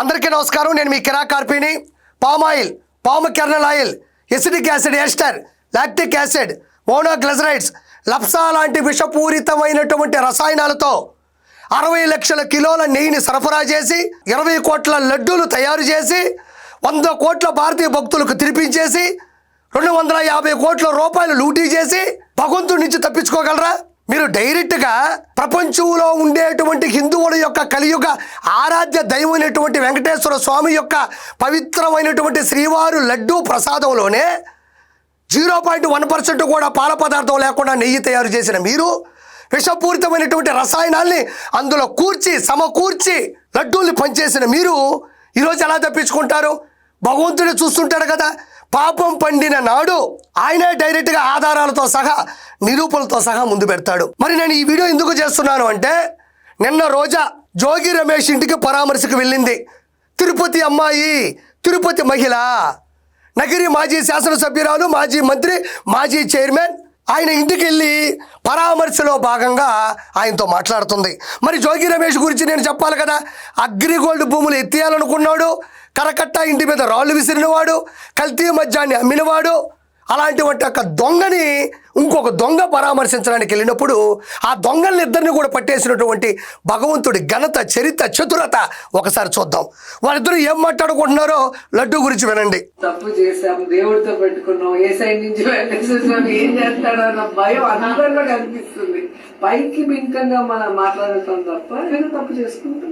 అందరికీ నమస్కారం. నేను మీ కిరా కార్పీని. Palm oil palm kernel oil acidic acid ester lactic acid monoglycerides లప్సా లాంటి విషపూరితమైనటువంటి రసాయనాలతో అరవై లక్షల కిలోల నెయ్యిని సరఫరా చేసి ఇరవై కోట్ల లడ్డూలు తయారు చేసి వంద కోట్ల భారతీయ భక్తులకు తినిపించేసి రెండు వందల యాభై కోట్ల రూపాయలు లూటీ చేసి భగవంతుడి నుంచి తప్పించుకోగలరా? మీరు డైరెక్ట్గా ప్రపంచంలో ఉండేటువంటి హిందువుల యొక్క కలియుగ ఆరాధ్య దైవమైనటువంటి వెంకటేశ్వర స్వామి యొక్క పవిత్రమైనటువంటి శ్రీవారు లడ్డూ ప్రసాదంలోనే జీరో పాయింట్ వన్ పర్సెంట్ కూడా పాల పదార్థం లేకుండా నెయ్యి తయారు చేసిన మీరు విషపూరితమైనటువంటి రసాయనాల్ని అందులో కూర్చి సమకూర్చి లడ్డూల్ని పనిచేసిన మీరు ఈరోజు ఎలా తప్పించుకుంటారు? భగవంతుడే చూస్తుంటాడు కదా. పాపం పండిన నాడు ఆయనే డైరెక్ట్గా ఆధారాలతో సహా నిరూపణలతో సహా ముందు పెడతాడు. మరి నేను ఈ వీడియో ఎందుకు చేస్తున్నాను అంటే నిన్న రోజా జోగి రమేష్ ఇంటికి పరామర్శకు వెళ్ళింది. తిరుపతి అమ్మాయి తిరుపతి మహిళ నగిరి మాజీ శాసనసభ్యురాలు మాజీ మంత్రి మాజీ చైర్మన్ ఆయన ఇంటికి వెళ్ళి పరామర్శలో భాగంగా ఆయనతో మాట్లాడుతుంది. మరి జోగి రమేష్ గురించి నేను చెప్పాలి కదా? అగ్రిగోల్డ్ భూములు ఎత్తేయాలనుకున్నాడు. కరకట్ట ఇంటి మీద రాళ్ళు విసిరినవాడు కల్తీ మద్యాన్ని అమ్మినవాడు అలాంటి వంటి యొక్క దొంగని ఇంకొక దొంగ పరామర్శించడానికి వెళ్ళినప్పుడు ఆ దొంగల్ని ఇద్దరిని కూడా పట్టేసినటువంటి భగవంతుడి ఘనత చరిత్ర చతురత ఒకసారి చూద్దాం. వాళ్ళిద్దరూ ఏం మాట్లాడుకుంటున్నారో లడ్డు గురించి వినండి. తప్పు చేశాం దేవుడితో పెట్టుకున్నాం. ఏ సైడ్ నుంచి ఏం చేస్తాడో అన్న భయం అందరిలో కనిపిస్తుంది. పైకి బింకంగా మనం మాట్లాడటం తప్ప నేను తప్పు చేసుకుంటూ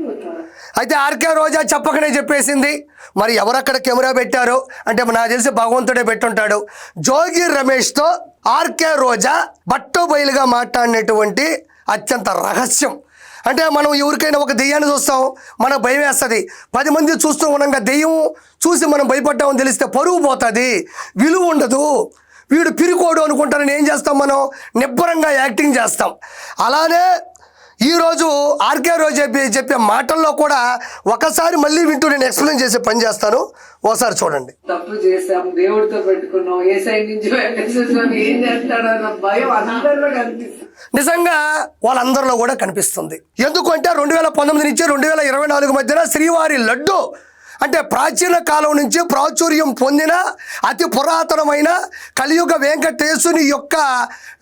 అయితే ఆర్కే రోజా చెప్పకనే చెప్పేసింది. మరి ఎవరక్కడ కెమెరా పెట్టారో? అంటే నాకు తెలిసి భగవంతుడే పెట్టుంటాడు. జోగి రమేష్తో ఆర్కే రోజా బట్టు బయలుగా మాట్లాడినటువంటి అత్యంత రహస్యం. అంటే మనం ఎవరికైనా ఒక దెయ్యాన్ని చూస్తాం మనకు భయం వేస్తుంది. పది మంది చూస్తూ ఉండగా దెయ్యం చూసి మనం భయపడ్డామని తెలిస్తే పరువు పోతుంది విలువ ఉండదు. వీడు పిరికోడు అనుకుంటారని ఏం చేస్తాం మనం? నిబ్బరంగా యాక్టింగ్ చేస్తాం. అలానే ఈరోజు ఆర్కే రోజు చెప్పి చెప్పే మాటల్లో కూడా ఒకసారి మళ్ళీ వింటూ నేను ఎక్స్ప్లెయిన్ చేసే పని చేస్తాను. ఓసారి చూడండి. తప్పు చేశాం దేవుడితో పెట్టుకున్నాం. ఏ సైడ్ నుంచి వెంకటేశ్వర స్వామి ఏం చేస్తాడో అన్న భయం అందరిలో కనిపిస్తుంది. నిజంగా వాళ్ళందరిలో కూడా కనిపిస్తుంది. ఎందుకంటే రెండు వేల పంతొమ్మిది నుంచి రెండు వేల ఇరవై నాలుగు మధ్యన శ్రీవారి లడ్డు అంటే ప్రాచీన కాలం నుంచి ప్రాచుర్యం పొందిన అతి పురాతనమైన కలియుగ వెంకటేశుని యొక్క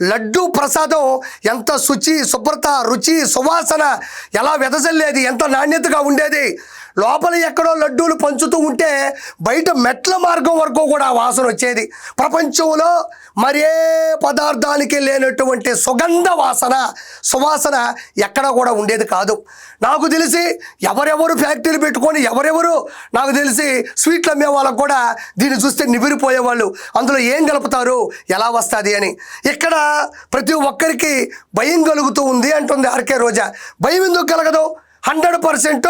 లడ్డు ప్రసాదం ఎంత శుచి శుభ్రత రుచి సువాసన ఎలా వెదజల్లేది ఎంత నాణ్యతగా ఉండేది లోపల ఎక్కడో లడ్డూలు పంచుతూ ఉంటే బయట మెట్ల మార్గం వరకు కూడా వాసన వచ్చేది. ప్రపంచంలో మరే పదార్థానికి లేనటువంటి సుగంధ వాసన సువాసన ఎక్కడ కూడా ఉండేది కాదు. నాకు తెలిసి ఎవరెవరు ఫ్యాక్టరీలు పెట్టుకొని ఎవరెవరు నాకు తెలిసి స్వీట్లు అమ్మే వాళ్ళకు కూడా దీన్ని చూస్తే నివిరిపోయేవాళ్ళు అందులో ఏం కలుపుతారు ఎలా వస్తుంది అని. ఇక్కడ ప్రతి ఒక్కరికి భయం కలుగుతూ ఉంది అంటుంది ఆర్కే రోజా. భయం ఎందుకు కలగదు? హండ్రెడ్ పర్సెంట్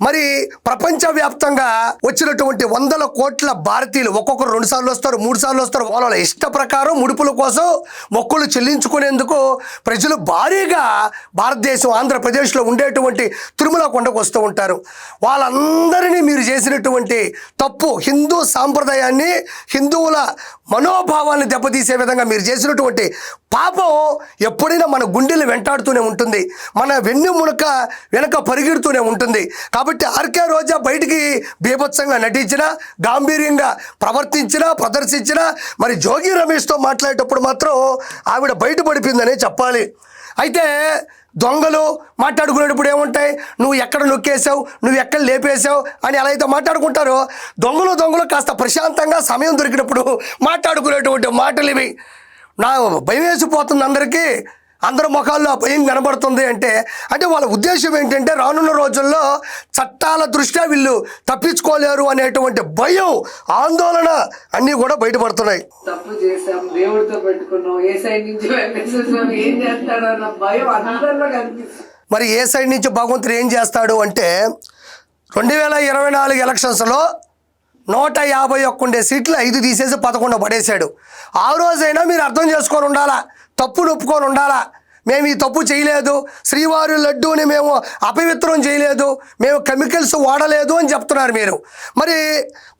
మరి ప్రపంచవ్యాప్తంగా వచ్చినటువంటి వందల కోట్ల భారతీయులు ఒక్కొక్కరు రెండు సార్లు వస్తారు మూడు సార్లు వస్తారు. వాళ్ళ ఇష్ట ప్రకారం ముడుపుల కోసం మొక్కులు చెల్లించుకునేందుకు ప్రజలు భారీగా భారతదేశం ఆంధ్రప్రదేశ్లో ఉండేటువంటి తిరుమల కొండకు వస్తూ ఉంటారు. వాళ్ళందరినీ మీరు చేసినటువంటి తప్పు హిందూ సాంప్రదాయాన్ని హిందువుల మనోభావాన్ని దెబ్బతీసే విధంగా మీరు చేసినటువంటి పాపం ఎప్పుడైనా మన గుండెలు వెంటాడుతూనే ఉంటుంది. మన వెన్ను మునక వెనక పరిగెడుతూనే ఉంటుంది. కాబట్టి ఆర్కే రోజా బయటికి బీభత్సంగా నటించినా గాంభీర్యంగా ప్రవర్తించినా ప్రదర్శించిన మరి జోగి రమేష్తో మాట్లాడేటప్పుడు మాత్రం ఆవిడ బయటపడిపోయిందనే చెప్పాలి. అయితే దొంగలు మాట్లాడుకునేటప్పుడు ఏముంటాయి? నువ్వు ఎక్కడ నొక్కేసావు నువ్వు ఎక్కడ లేపేశావు? అని ఎలా అయితే మాట్లాడుకుంటారో దొంగలు దొంగలు కాస్త ప్రశాంతంగా సమయం దొరికినప్పుడు మాట్లాడుకునేటువంటి మాటలు ఇవి నా భయం వేసిపోతుంది అందరికీ. అందరి ముఖాల్లో భయం కనబడుతుంది అంటే అంటే వాళ్ళ ఉద్దేశం ఏంటంటే రానున్న రోజుల్లో చట్టాల దృష్ట్యా వీళ్ళు తప్పించుకోలేరు అనేటువంటి భయం ఆందోళన అన్నీ కూడా బయటపడుతున్నాయి. తప్పు చేశాం దేవుడితో పెట్టుకున్నాం ఏ సైడ్ నుంచి వెంకటేశ్వర స్వామి ఏం చేస్తాడో అన్న భయం అందరిలో కనిపిస్తుంది. మరి ఏ సైడ్ నుంచి భగవంతుడు ఏం చేస్తాడు అంటే రెండు వేల ఇరవై నాలుగు ఎలక్షన్స్లో నూట యాభై ఒక్క ఉండే సీట్లు ఐదు తీసేసి పదకొండు పడేశాడు. ఆ రోజైనా మీరు అర్థం చేసుకొని ఉండాలా? తప్పు ఒప్పుకొని ఉండాలా? మేము ఈ తప్పు చేయలేదు. శ్రీవారి లడ్డూని మేము అపవిత్రం చేయలేదు. మేము కెమికల్స్ వాడలేదు అని చెప్తున్నారు మీరు. మరి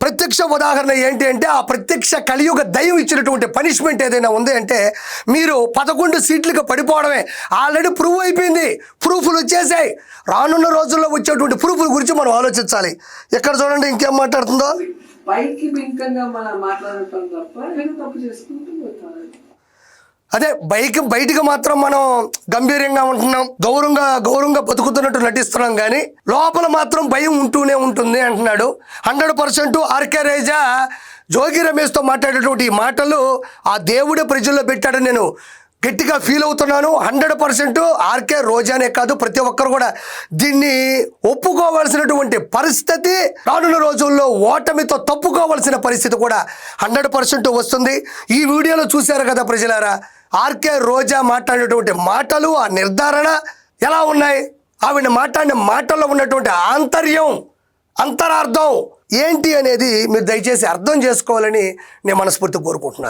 ప్రత్యక్ష ఉదాహరణ ఏంటి అంటే ఆ ప్రత్యక్ష కలియుగ దైవం ఇచ్చినటువంటి పనిష్మెంట్ ఏదైనా ఉంది అంటే మీరు పదకొండు సీట్లకు పడిపోవడమే. ఆల్రెడీ ప్రూవ్ అయిపోయింది. ప్రూఫ్లు వచ్చేసాయి. రానున్న రోజుల్లో వచ్చేటువంటి ప్రూఫ్ల గురించి మనం ఆలోచించాలి. ఎక్కడ చూడండి ఇంకేం మాట్లాడుతుందో? పైకి బింకంగా మనం మాట్లాడటం తప్ప నేను తప్పు చేసుకుంటూ అదే బైక్ బయటికి మాత్రం మనం గంభీరంగా ఉంటున్నాం గౌరవంగా గౌరవంగా బతుకుతున్నట్టు నటిస్తున్నాం కానీ లోపల మాత్రం భయం ఉంటూనే ఉంటుంది అంటున్నాడు. Hundred percent RK Reza Jogi రమేష్తో మాట్లాడేటువంటి ఈ మాటలు ఆ దేవుడే ప్రజల్లో పెట్టాడని నేను గట్టిగా ఫీల్ అవుతున్నాను. హండ్రెడ్ పర్సెంట్ ఆర్కే రోజానే కాదు ప్రతి ఒక్కరు కూడా దీన్ని ఒప్పుకోవాల్సినటువంటి పరిస్థితి రానున్న రోజుల్లో ఓటమితో తప్పుకోవాల్సిన పరిస్థితి కూడా హండ్రెడ్ పర్సెంట్ వస్తుంది. ఈ వీడియోలో చూశారు కదా ప్రజలారా? ఆర్కే రోజా మాట్లాడినటువంటి మాటలు ఆ నిర్ధారణ ఎలా ఉన్నాయి? ఆవిడ మాట్లాడిన మాటల్లో ఉన్నటువంటి ఆంతర్యం అంతరార్థం ఏంటి అనేది మీరు దయచేసి అర్థం చేసుకోవాలని నేను మనస్ఫూర్తి కోరుకుంటున్నాను.